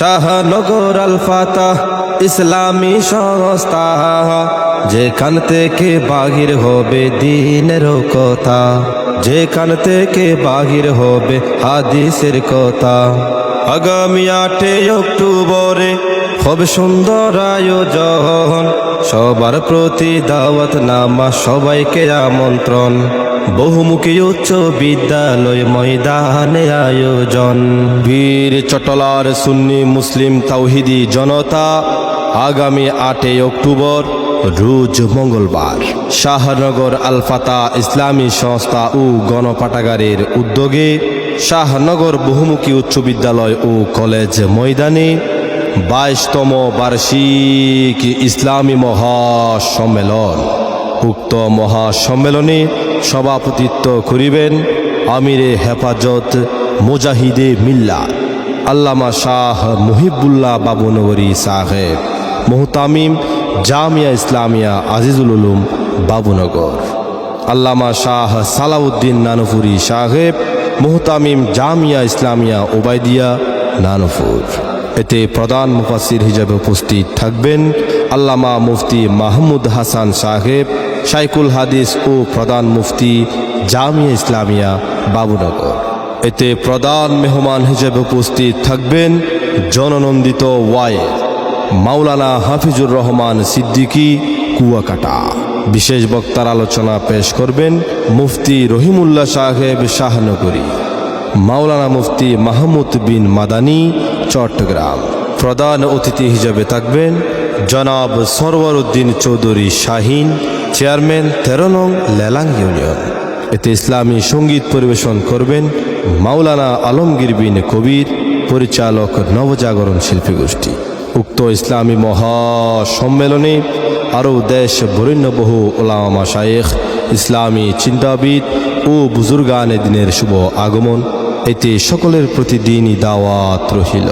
শাহনগর আল Fattah ইসলামী সংস্থা। যেখান থেকে বাহির হবে দিনের কথা, যেখান থেকে বাহির হবে হাদিসের কথা। আগামী আটে অক্টোবরে হবে সুন্দর আয়োজন, সবার প্রতি দাওয়াত নামা সবাইকে আমন্ত্রণ। বহুমুখী উচ্চ বিদ্যালয় ময়দানে আয়োজন। বীর চটলার সুন্নি মুসলিম তাওহিদি জনতা আগামী আটই অক্টোবর, রোজ মঙ্গলবার। শাহনগর আলফাতা ইসলামী সংস্থা ও গণপাঠাগারের উদ্যোগে শাহনগর বহুমুখী উচ্চ বিদ্যালয় ও কলেজ ময়দানে বাইশতম বার্ষিক ইসলামী মহাসম্মেলন। উক্ত মহাসম্মেলনে সভাপতিত্ব করিবেন আমিরে হেফাজত মুজাহিদে মিল্লা, আল্লামা শাহ মুহিবুল্লাহ বাবুনগরী সাহেব, মোহতামিম জামিয়া ইসলামিয়া আজিজুল উলুম বাবুনগর, আল্লামা শাহ সালাউদ্দিন নানপুরি সাহেব, মোহতামিম জামিয়া ইসলামিয়া ওবায়দিয়া নানপুর এতে প্রধান মুফাসির হিসেবে উপস্থিত থাকবেন আল্লামা মুফতি মাহমুদ হাসান সাহেব শাইকুল হাদিস ও প্রধান মুফতি জামিয়া ইসলামিয়া বাবুনগর। এতে প্রধান মেহমান হিসেবে উপস্থিত থাকবেন জননন্দিত ওয়ায়ে মাওলানা হাফিজুর রহমান সিদ্দিকী কুয়াকাটা। বিশেষ বক্তার আলোচনা পেশ করবেন মুফতি রহিমুল্লাহ সাহেব শাহনগরী, মাওলানা মুফতি মাহমুদ বিন মাদানী, চট্টগ্রাম। প্রধান অতিথি হিসেবে থাকবেন জনাব সরওয়ার উদ্দিন চৌধুরী শাহিন চেয়ারম্যান তেরো নং লেলাং ইউনিয়ন। এতে ইসলামী সংগীত পরিবেশন করবেন মাওলানা আলমগীর বিন কবির, পরিচালক নবজাগরণ শিল্পী গোষ্ঠী। উক্ত ইসলামী মহাসম্মেলনে আরও দেশ বরেণ্য বহু ওলামা শায়েখ, ইসলামী চিন্তাবিদ ও বুজুর্গানে দিনের শুভ আগমন। এতে সকলের প্রতিদিনই দাওয়াত রহিল।